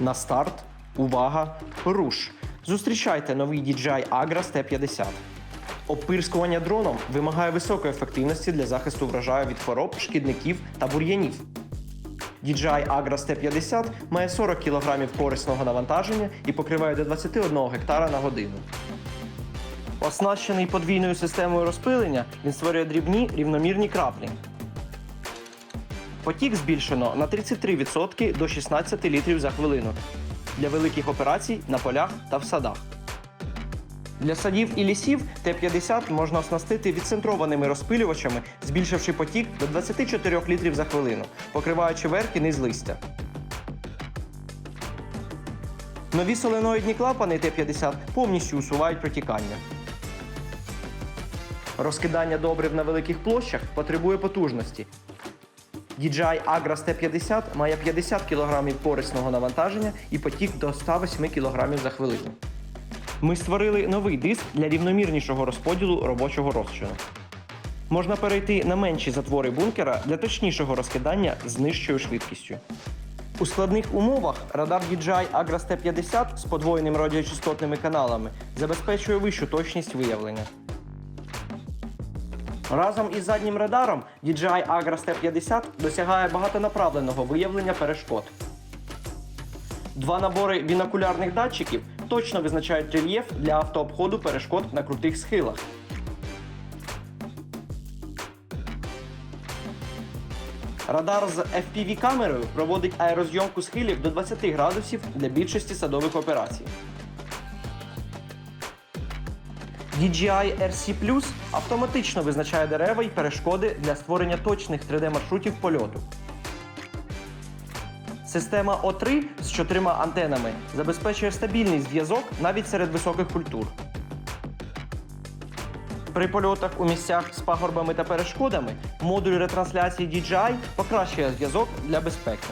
На старт. Увага! Руш! Зустрічайте новий DJI Agras T50. Опирскування дроном вимагає високої ефективності для захисту врожаю від хвороб, шкідників та бур'янів. DJI Agras T50 має 40 кг корисного навантаження і покриває до 21 гектара на годину. Оснащений подвійною системою розпилення, він створює дрібні рівномірні краплі. Потік збільшено на 33% до 16 літрів за хвилину для великих операцій на полях та в садах. Для садів і лісів Т-50 можна оснастити відцентрованими розпилювачами, збільшивши потік до 24 літрів за хвилину, покриваючи верх і низ листя. Нові соленоїдні клапани Т-50 повністю усувають протікання. Розкидання добрив на великих площах потребує потужності. DJI Agras T50 має 50 кг корисного навантаження і потік до 108 кг за хвилину. Ми створили новий диск для рівномірнішого розподілу робочого розчину. Можна перейти на менші затвори бункера для точнішого розкидання з нижчою швидкістю. У складних умовах радар DJI Agras T50 з подвоєними радіочастотними каналами забезпечує вищу точність виявлення. Разом із заднім радаром DJI Agras T50 досягає багатонаправленого виявлення перешкод. Два набори бінокулярних датчиків точно визначають рельєф для автообходу перешкод на крутих схилах. Радар з FPV-камерою проводить аерозйомку схилів до 20 градусів для більшості садових операцій. DJI RC Plus автоматично визначає дерева і перешкоди для створення точних 3D-маршрутів польоту. Система O3 з чотирма антенами забезпечує стабільний зв'язок навіть серед високих культур. При польотах у місцях з пагорбами та перешкодами модуль ретрансляції DJI покращує зв'язок для безпеки.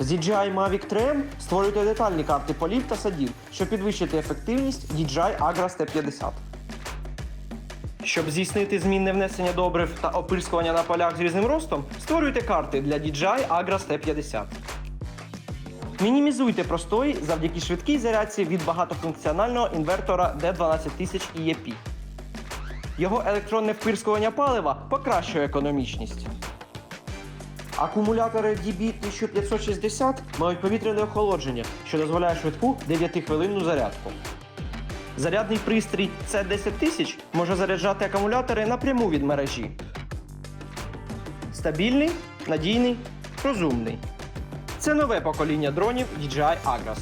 З DJI Mavic 3M створюйте детальні карти полів та садів, щоб підвищити ефективність DJI Agras T50. Щоб здійснити змінне внесення добрив та опирскування на полях з різним ростом, створюйте карти для DJI Agras T50. Мінімізуйте простої завдяки швидкій зарядці від багатофункціонального інвертора D12000 EEP. Його електронне впирскування палива покращує економічність. Акумулятори DB1560 мають повітряне охолодження, що дозволяє швидку 9-хвилинну зарядку. Зарядний пристрій C10000 може заряджати акумулятори напряму від мережі. Стабільний, надійний, розумний. Це нове покоління дронів DJI Agras.